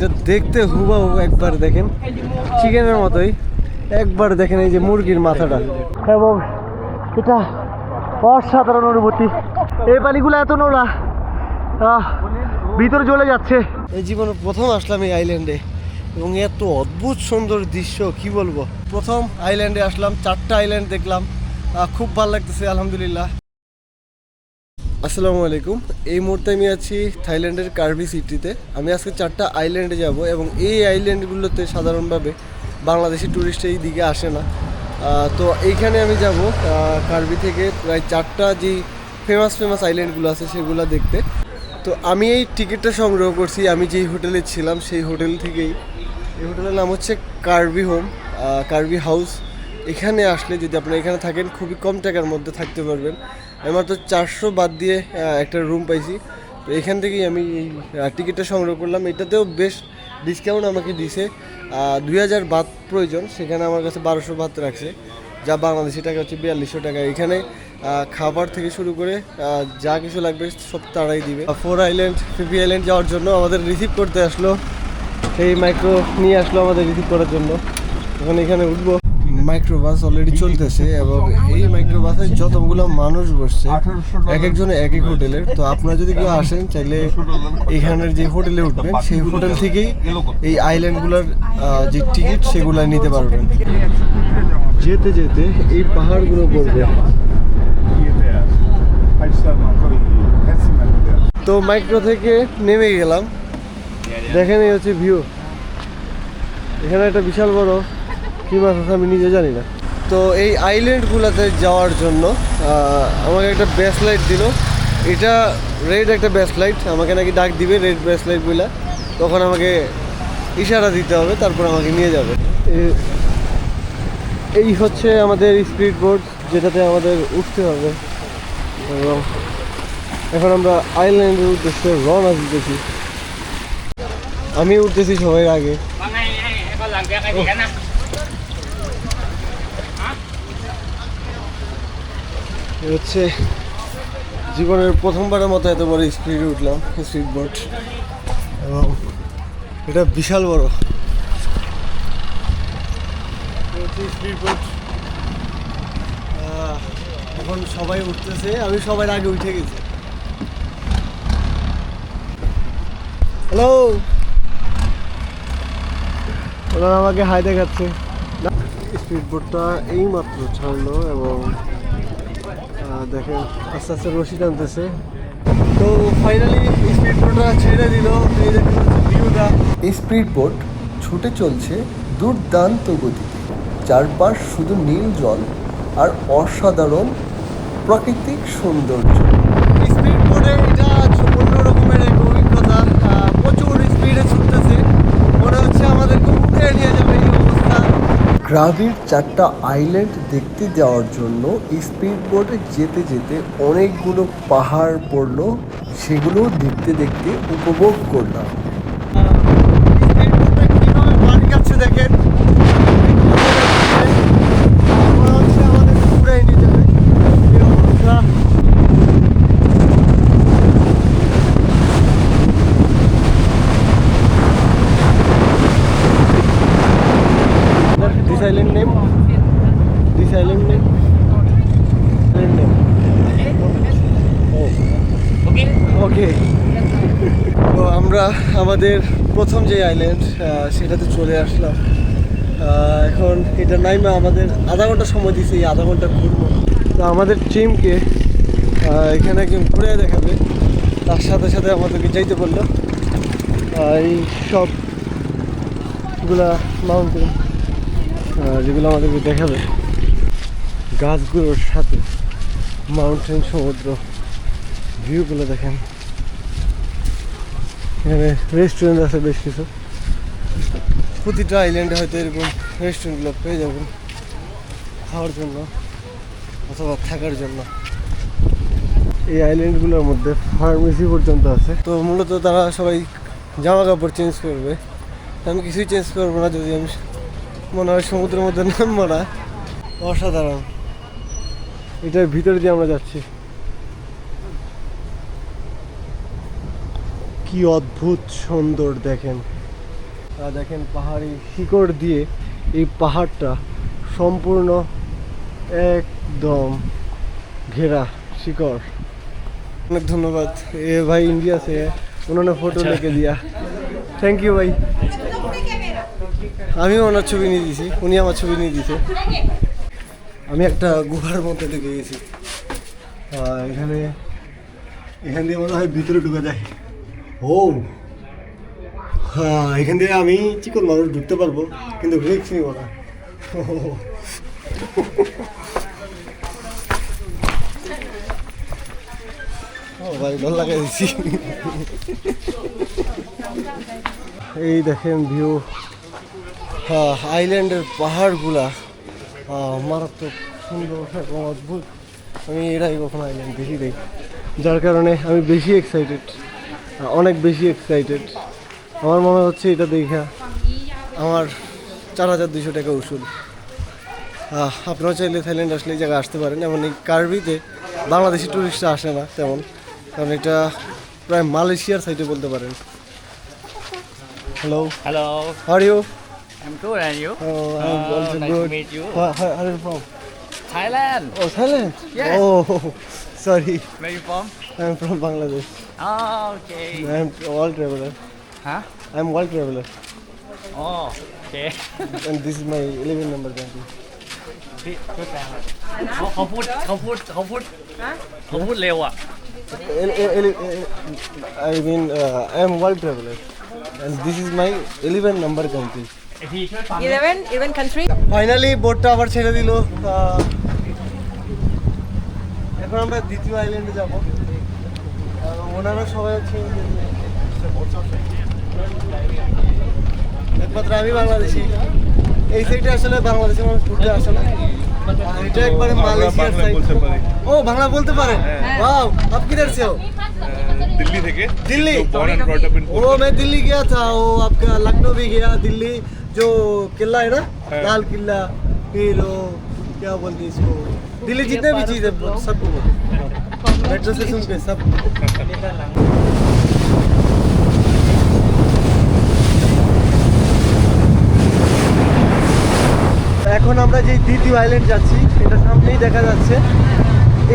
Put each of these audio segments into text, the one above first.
এটা দেখতে হুবাহু একবার দেখেন। চিকেনের মতোই। একবার দেখেন এই যে মুরগির মাথাটা। এবং এটা অসাধারণ অনুভূতি। এই পানিগুলো এত আহ, ভিতরে চলে যাচ্ছে। এই জীবনে প্রথম আসলাম এই আইল্যান্ডে এবং এত অদ্ভুত সুন্দর দৃশ্য কি বলব? প্রথম আইল্যান্ডে আসলাম চারটা আইল্যান্ড দেখলাম। খুব ভালো লাগতেছে আলহামদুলিল্লাহ। আসসালামু আলাইকুম। এই মুহূর্তে আমি আছি থাইল্যান্ডের কার্বি সিটিতে। আমি আজকে চারটা আইল্যান্ডে যাব এবং এই আইল্যান্ডগুলোতে সাধারণভাবে বাংলাদেশি ট্যুরিস্ট এই দিকে আসে না। তো এইখানে আমি যাব কার্বি থেকে প্রায় চারটা যেই ফেমাস ফেমাস আইল্যান্ডগুলো আছে সেগুলো দেখতে। তো আমি এই টিকিটটা সংগ্রহ করছি, আমি যেই হোটেলে ছিলাম সেই হোটেল থেকেই। এই হোটেলের নাম হচ্ছে কার্বি হোম কার্বি হাউস। এখানে আসলে যদি আপনারা এখানে থাকেন, খুবই কম টাকার মধ্যে থাকতে পারবেন। মাত্র চারশো বাদ দিয়ে একটা রুম পাইছি। তো এখান থেকেই আমি এই টিকিটটা সংগ্রহ করলাম। এটাতেও বেশ ডিসকাউন্ট আমাকে দিছে। দুই হাজার বাদ প্রয়োজন। সেখানে আমার কাছে বারোশো বাদ রাখছে। যা বাংলাদেশি টাকা হচ্ছে বিয়াল্লিশশো টাকা। এখানে খাবার থেকে শুরু করে যা কিছু লাগবে সব তারাই দিবে। ফোর আইল্যান্ড ফিফি আইল্যান্ড যাওয়ার জন্য আমাদের রিসিভ করতে আসলো। সেই মাইক্রো নিয়ে আসলো আমাদের রিসিভ করার জন্য। এখন এখানে উঠবো। মাইক্রোবাস অলরেডি চলতেছে এবং এই মাইক্রোবাসে যতগুলো মানুষ বসছে এক একজনে এক এক হোটেলের। তো আপনারা যদি কেউ আসেন, চাইলে এখানের যে হোটেলে উঠবেন, সেই হোটেল থেকেই এই আইল্যান্ডগুলোর যে টিকিট সেগুলো নিতে পারবেন। যেতে যেতে এই পাহাড়গুলো পড়বে। তো মাইক্রো থেকে নেমে গেলাম। দেখেন এই হচ্ছে ভিউ এখানে একটা বিশাল বড় কি মাছ আছে আমি নিজে জানি না। তো এই আইল্যান্ডগুলোতে যাওয়ার জন্য আমাকে একটা ব্যাস লাইট দিল। এটা রেড একটা ব্যাস লাইট আমাকে নাকি ডাক দিবে রেড ব্যাস লাইটগুলা তখন আমাকে ইশারা দিতে হবে তারপর আমাকে নিয়ে যাবে। এই হচ্ছে আমাদের স্পিড বোর্ড যেটাতে আমাদের উঠতে হবে। এবং এখন আমরা আইল্যান্ডের উদ্দেশ্যে রওনা দিতেছি। আমি উঠতেছি সবাই আগে। হচ্ছে জীবনের প্রথমবারের মতো এত বড় স্পিডে উঠলাম স্পিড বোট এবং এটা বিশাল বড়। স্পিড বোট এখন সবাই উঠতেছে, আমি সবার আগে উঠে গেছি। হ্যালো ওরা আমাকে হাই দেখাচ্ছে। স্পিড বোটটা এই মাত্র ছাড়লো এবং দেখেন, আস্তে আস্তে রশি টানতেছে। তো ফাইনালি স্পিড বোটটা ছেড়ে দিল। এই স্পিড বোট ছুটে চলছে দুর্দান্ত গতিতে। চারপাশ শুধু নীল জল আর অসাধারণ প্রাকৃতিক সৌন্দর্য স্পিড বোটে এটা অন্য রকমের এক অভিজ্ঞতা আহ, প্রচুর স্পিডে ছুটতেছে মনে হচ্ছে আমাদের খুব উঠে নিয়ে যাবে এই অবস্থা গ্রাভির চারটা আইল্যান্ড দেখতে যাওয়ার জন্য স্পিড বোটে যেতে যেতে অনেকগুলো পাহাড় পড়ল, সেগুলো দেখতে দেখতে উপভোগ করলাম স্পিড বোটটা কীভাবে পানি খাচ্ছে দেখেন মনে হচ্ছে আমাদের পুরাই নিয়ে যাবে এই অবস্থা This island name? This island name? Island name. Oh. Okay. ওকে তো আমরা আমাদের প্রথম যে আইল্যান্ড সেটাতে চলে আসলাম। এখন এটা নাইমা আমাদের আধা ঘণ্টা সময় দিয়েছে এই আধা ঘণ্টা ঘুরবো। তো আমাদের টিমকে এখানে একজন ঘুরে দেখাবে। তার সাথে সাথে আমাদেরকে যাইতে বলল। এই সবগুলা মাউন্টেন যেগুলো আমাদেরকে দেখাবে। গাছগুলোর সাথে মাউন্টেন সমুদ্র ভিউগুলো দেখেন। এখানে রেস্টুরেন্ট আছে বেশ কিছু। প্রতিটা আইল্যান্ডে হয়তো এরকম রেস্টুরেন্টগুলো পেয়ে যাবেন খাওয়ার জন্য অথবা থাকার জন্য। এই আইল্যান্ডগুলোর মধ্যে ফার্মেসি পর্যন্ত আছে। তো মূলত তারা সবাই জামা কাপড় চেঞ্জ করবে। আমি কিছুই চেঞ্জ করব না যদি আমি মনে হয় সমুদ্রের মধ্যে নামবো না। অসাধারণ। এটার ভিতরে দিয়ে আমরা যাচ্ছি। কি অদ্ভুত সুন্দর দেখেন। দেখেন পাহাড়ি শিকড় দিয়ে এই পাহাড়টা সম্পূর্ণ একদম ঘেরা শিকড়। অনেক ধন্যবাদ। এ ভাই ইন্ডিয়া সে উনোনে ফটো লেকে দিয়া। থ্যাংক ইউ ভাই। আমিও ওনার ছবি নিয়ে দিছি উনি আমার ছবি নিয়ে দিছে। আমি একটা গুহার মধ্যে ঢুকে গেছি। এখানে এখান দিয়ে মনে হয় ভিতরে ঢুকে যায়। ও। হ্যাঁ এখান দিয়ে আমি চিকন মানুষ ঢুকতে পারব, কিন্তু রিক্স নিব না। ভাই ভালো লাগাই দিচ্ছি এই দেখেন ভিউ আইল্যান্ডের পাহাড়গুলা মারাত্মক সুন্দর এবং অদ্ভুত। আমি এরাই কখনো আইল্যান্ড দেখি দেই যার কারণে আমি বেশি এক্সাইটেড অনেক বেশি এক্সাইটেড আমার মনে হচ্ছে এটা দেখা আমার চার হাজার দুশো টাকা ওষুধ আপনারা চাইলে থাইল্যান্ড আসলে এই জায়গায় আসতে পারেন এমন এই কার্বিতে বাংলাদেশি টুরিস্টরা আসে না তেমন কারণ এটা প্রায় মালয়েশিয়ার সাইডে বলতে পারেন hello hello are you I'm good and you? Oh, I'm Oh, also nice good. to meet you. Where, where are you from? Thailand. Oh, Thailand? Yes. Oh, sorry. Where you from? I'm from Bangladesh. Oh, okay. I'm a world traveler. Huh? I'm world traveler. Oh, okay. And this is my 11 number country. เขาเขาพูดเขาพูดเขาพูดเขาพูดเร็วอ่ะ El- el- el- el- I mean, uh, I'm world traveler. And this is my 11 number country. ไอพี่ช่วยฟัง 11 11 country finally বোটটা আবার ছেড়ে দিল আহ, এখন আমরা দ্বিতীয় আইল্যান্ডে যাব ওনারা সবাই হচ্ছে একমাত্র আমি বাংলাদেশি এই সাইডে আসলে বাংলাদেশের মানুষ ঘুরতে আসে না আর এটা একবারে মালয়েশিয়ার সাইড ও বাংলা বলতে পারে वाओ आप किधर से हो दिल्ली থেকে Delhi born and brought up in वो मैं दिल्ली गया था वो आपका लखनऊ भी गया दिल्ली जो किला है ना हाँ। लाल किला फिर वो क्या बोलते हैं इसको दिल्ली जितने भी चीज़ है सबको मेट्रो स्टेशन पे सब এখন আমরা যে দ্বিতীয় আইল্যান্ড যাচ্ছি এটা সামনেই দেখা যাচ্ছে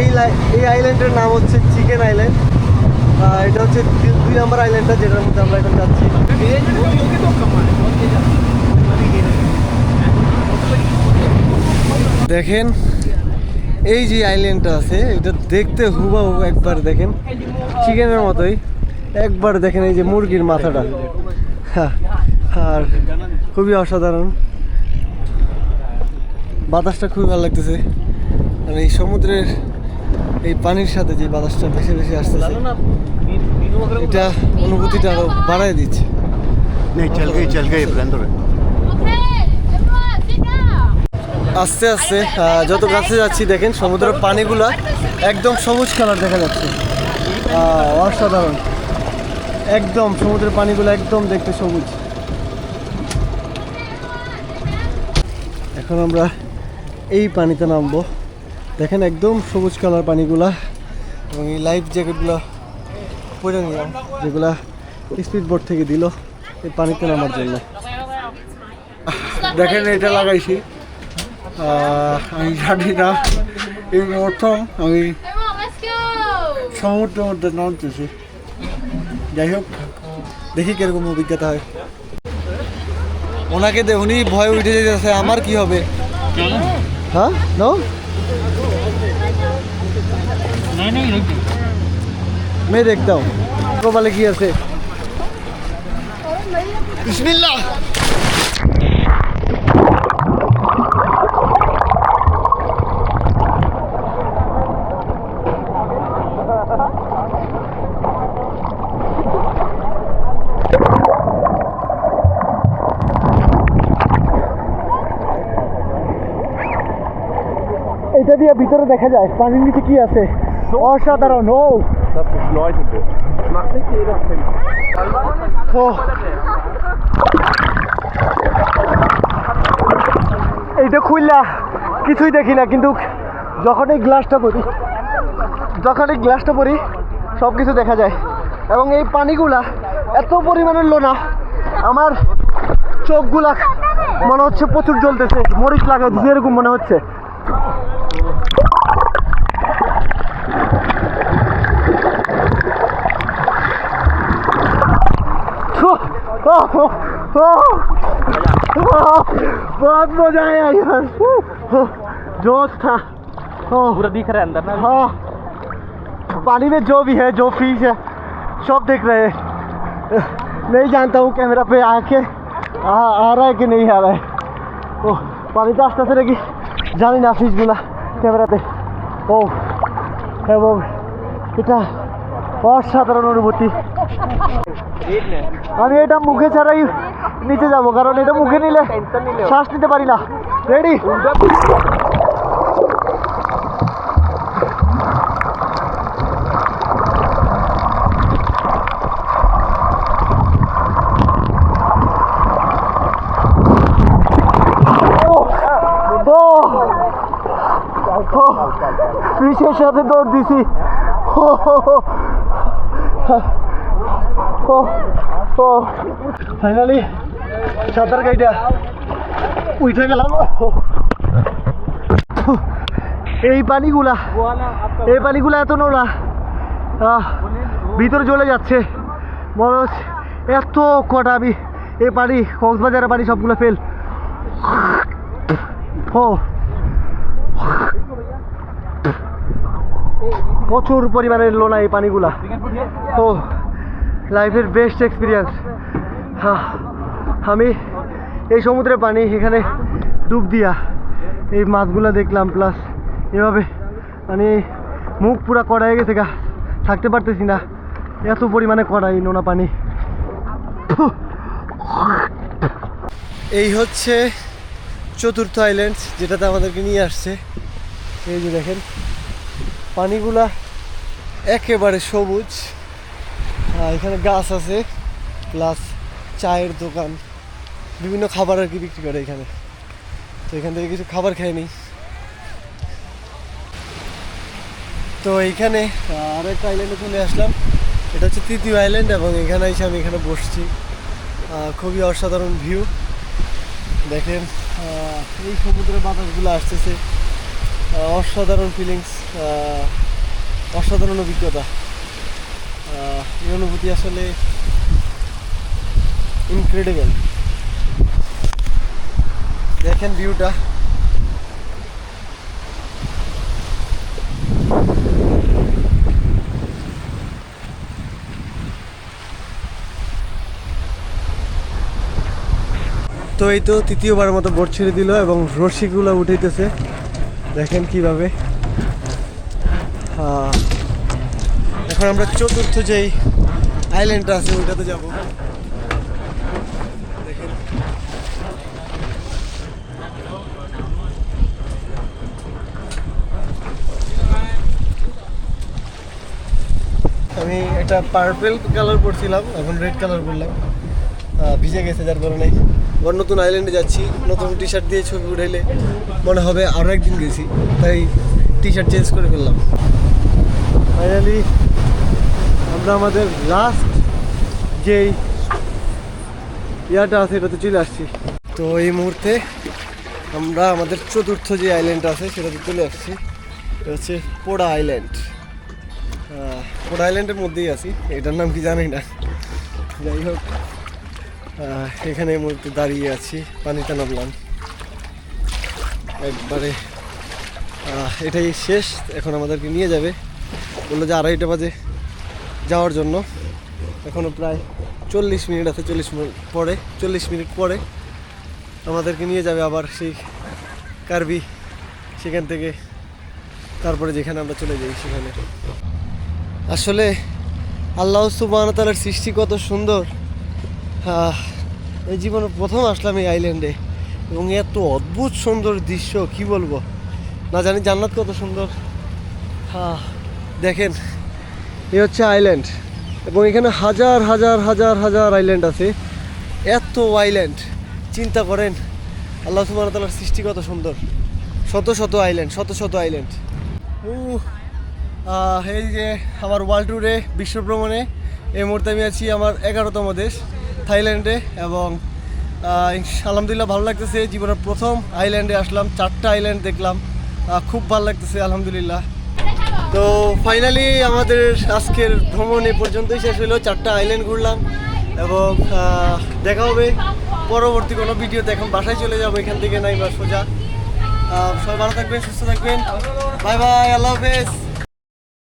এই লাই- এই আইল্যান্ডের নাম হচ্ছে চিকেন আইল্যান্ড আহ, এটা হচ্ছে দুই- দুই নম্বর আইল্যান্ডটা যেটার মধ্যে আমরা এখন যাচ্ছি দেখেন এই যে আইল্যান্ডটা আছে এটা দেখতে হুবাহু একবার দেখেন চিকেনের মতোই। একবার দেখেন এই যে মুরগির মাথাটা। হ্যাঁ, আর খুবই অসাধারণ। বাতাসটা খুবই ভালো লাগতেছে। আর এই সমুদ্রের এই পানির সাথে যে বাতাসটা ভেসে ভেসে আসতেছে এটা অনুভূতিটা আরও বাড়ায় দিচ্ছে। আস্তে আস্তে যত কাছে যাচ্ছি, দেখেন সমুদ্রের পানিগুলা একদম সবুজ কালার দেখা যাচ্ছে। অসাধারণ। একদম সমুদ্রের পানিগুলো একদম দেখতে সবুজ। এখন আমরা এই পানিতে নামবো। দেখেন একদম সবুজ কালার পানিগুলা এবং এই লাইফ জ্যাকেটগুলো পরে নিলাম, যেগুলা স্পিড বোর্ড থেকে দিল এই পানিতে নামার জন্য। দেখেন এটা লাগাইছি। আমি জানি না। এই প্রথম আমি সমুদ্র মধ্যে নামতেছি। যাই হোক, দেখি কীরকম অভিজ্ঞতা হয়। ওনাকে উনি ভয় উঠে যেতেছে, আমার কি হবে? হ্যাঁ? নো মেয়ে দেখতাম কপালে কি আছে? বিসমিল্লাহ! এটা দিয়ে ভিতরে দেখা যায়। পানির নিচে কি আছে? অসাধারণ ও। এইটা খুললা কিছুই দেখি না কিন্তু যখন এই গ্লাসটা পরি যখন এই গ্লাসটা পরি সব কিছু দেখা যায়। এবং এই পানিগুলা এত পরিমাণের লোনা আমার চোখগুলা মনে হচ্ছে প্রচুর জ্বলতেছে মরিচ লাগা দিছে এরকম মনে হচ্ছে। बहुत मजा आया यार जोश था पूरा दिख रहा है अंदर ना हाँ पानी में जो भी है जो फिश है सब देख रहे हैं नहीं जानता हूँ कैमरा पे आके आ, आ रहा है कि नहीं आ रहा है ओह पानी तो आस्ते आस्ते लगी জানি না ফিশগুলা ক্যামেরাতে ও এবং এটা অসাধারণ অনুভূতি আমি এটা মুখে ছাড়াই নিচে যাব, কারণ এটা মুখে নিলে শ্বাস নিতে পারি না। রেডি ফিশের সাথে দৌড় দিছি। ও ও। ফাইনালি সাঁতার কাইটা উঠে গেলাম। এই পানিগুলা এই পানিগুলা এত আহ, ভিতরে চলে যাচ্ছে। মনে হচ্ছে এত কটা আমি এই পানি কক্সবাজারের পানি সবগুলো ফেল। ও। প্রচুর পরিমাণে লোনা এই পানিগুলা। ও। লাইফের বেস্ট এক্সপিরিয়েন্স। আমি এই সমুদ্রের পানি, এখানে ডুব দিয়া এই মাছগুলো দেখলাম প্লাস এভাবে মানে মুখ পুরা কড়াই গেছে গা, থাকতে পারতেছি না। এত পরিমাণে কড়াই, নোনা পানি। এই হচ্ছে চতুর্থ আইল্যান্ড যেটাতে আমাদেরকে নিয়ে আসছে। এই যে দেখেন, পানিগুলা একেবারে সবুজ। এখানে গাছ আছে প্লাস চায়ের দোকান। বিভিন্ন খাবার আর কি বিক্রি করে এখানে। তো এখান থেকে কিছু খাবার খেয়ে নিই। তো এইখানে আরও একটা আইল্যান্ডে চলে আসলাম। এটা হচ্ছে তৃতীয় আইল্যান্ড এবং এখানে এসে আমি এখানে বসছি। খুবই অসাধারণ ভিউ দেখেন এই সমুদ্রের বাতাসগুলো আসতেছে। অসাধারণ ফিলিংস অসাধারণ অভিজ্ঞতা। এই অনুভূতি আসলে ইনক্রেডিবল দেখেন ভিউটা তো এই তো তৃতীয়বার মতো বোট ছেড়ে দিল এবং রশিগুলো উঠাইতেছে। দেখেন কীভাবে। আহ, এখন আমরা চতুর্থ যেই আইল্যান্ডটা আছে, ওইটাতে যাব। আমি একটা পার্পেল কালার পরছিলাম, এখন রেড কালার করলাম ভিজে গেছে, যার কারণে আবার নতুন আইল্যান্ডে যাচ্ছি। নতুন টি শার্ট দিয়ে ছবি উঠাইলে মনে হবে আরও একদিন গেছি, তাই টি শার্ট চেঞ্জ করে ফেললাম। ফাইনালি আমরা আমাদের লাস্ট যেই ইয়াটা আছে এটাতে চলে আসছি। তো এই মুহূর্তে আমরা আমাদের চতুর্থ যে আইল্যান্ড আছে, সেটাতে চলে আসছি। এটা হচ্ছে পোড়া আইল্যান্ড পোড়া আইল্যান্ডের মধ্যেই আছি। এটার নাম কি জানি না। যাই হোক এখানে এই মুহূর্তে দাঁড়িয়ে আছি, পানিতে নামলাম। একবারে এটাই শেষ। এখন আমাদেরকে নিয়ে যাবে। বলল যে আড়াইটা বাজে। যাওয়ার জন্য। এখনও প্রায় চল্লিশ মিনিট আছে চল্লিশ মিনিট পরে চল্লিশ মিনিট পরে আমাদেরকে নিয়ে যাবে আবার সেই কার্বি সেখান থেকে। তারপরে যেখানে আমরা চলে যাই সেখানে। আসলে আল্লাহ সুবাহ তালার সৃষ্টি কত সুন্দর। এই জীবনে প্রথম আসলাম এই আইল্যান্ডে এবং এত অদ্ভুত সুন্দর দৃশ্য কি বলব? না জানি জান্নাত কত সুন্দর। আহ, দেখেন এই হচ্ছে আইল্যান্ড এবং এখানে হাজার হাজার হাজার হাজার আইল্যান্ড আছে। এত আইল্যান্ড চিন্তা করেন আল্লাহ তালার সৃষ্টি কত সুন্দর। শত শত আইল্যান্ড শত শত আইল্যান্ড আহ, এই যে আমার ওয়ার্ল্ড ট্যুরে বিশ্ব ভ্রমণে এই মুহূর্তে আমি আছি আমার এগারোতম দেশ থাইল্যান্ডে এবং আলহামদুলিল্লাহ ভালো লাগতেছে। জীবনের প্রথম আইল্যান্ডে আসলাম চারটা আইল্যান্ড দেখলাম। খুব ভালো লাগতেছে আলহামদুলিল্লাহ। তো ফাইনালি আমাদের আজকের ভ্রমণ এ পর্যন্তই শেষ হলো। চারটা আইল্যান্ড ঘুরলাম এবং দেখা হবে। পরবর্তী কোনো ভিডিও এখন বাসায় চলে যাব, এখান থেকে নাই বা সোজা। সবাই ভালো থাকবেন, সুস্থ থাকবেন। বাই বাই আল্লাহ হাফেজ।